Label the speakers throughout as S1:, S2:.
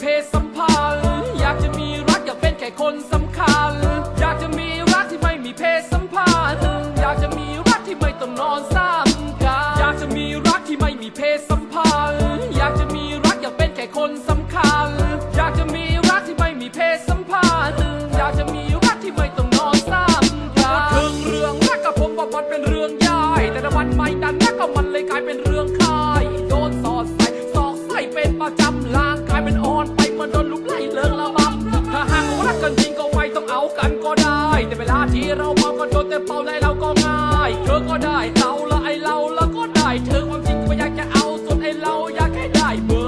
S1: เพศสัมพันธ์ อยากจะมีรักอยากเป็นแค่คนสำคัญ อยากจะมีรักที่ไม่มีเพศสัมพันธ์ อยากจะมีรักที่ไม่ต้องนอนซ้ำกันอยากจะมีรักที่ไม่มีเพศสัมพันธ์ อยากจะมีรักอยากเป็นแค่คนสำคัญ อยากจะมีรักที่ไม่มีเพศสัมพันธ์ อยากจะมีรักที่ไม่ต้องนอนซ้ำกันถึงเรื่องรักกับผมว่ามันเป็นเรื่องใหญ่แต่ละวันไม่ดันรักก็มันเลยกลายเป็นเรื่อง นลุกไล่เลิงละบำถ้าหากว่ารักกันจริงก็ไม่ต้องเอากันก็ได้ แต่เวลาที่เราเมาก็โดนแต่เป่าได้เราก็ง่ายเธอก็ได้เราละไอเราแล้วก็ได้เธอความจริงก็อยากจะเอาส่วนไอเราอยากให้ได้เบอ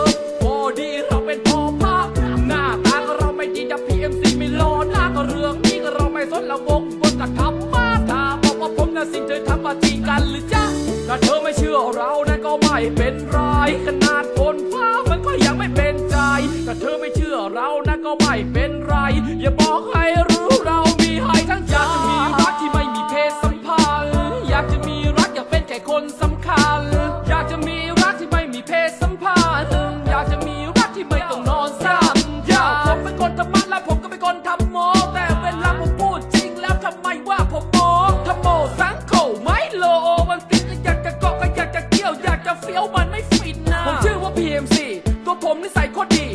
S1: ร์พอดีเราเป็นพอพักหน้าตาก็เราไม่ดีจะพีเอ็มซีไม่รอหน้าก็เรื่องนี้ก็เราไม่สนเราบงบนกระทำมาถ้าบอกว่าผมน่ะสิ่งเธอทำมาจริงกันหรือจ๊ะถ้าเธอไม่เชื่อเรานะก็ไม่เป็นไรขนาดฝนฟ้ามันก็ยังไม่เป็น ถ้าเธอไม่เชื่อเรานะก็ไม่เป็นไร อย่าบอกให้รู้เรามีให้ทั้งใจอยากจะมีรักที่ไม่มีเพศสัมพันธ์อยากจะมีรักอยากเป็นแค่คนสำคัญ อยากจะมีรักที่ไม่มีเพศสัมพันธ์อยากจะมีรักที่ไม่ต้องนอนซ้ำอยากผมเป็นคนธรรมะและผมก็เป็นคนทำโมแต่เวลาผมพูดจริงแล้วทำไมว่าผมโมทำโมสังโขไม่โลมันติดอยากจะเกาะก็อยากจะเกี่ยวอยากจะเฟี้ยวมันไม่ฟินนะผมชื่อว่า PMC ตัวผมนิสัยโคตรดี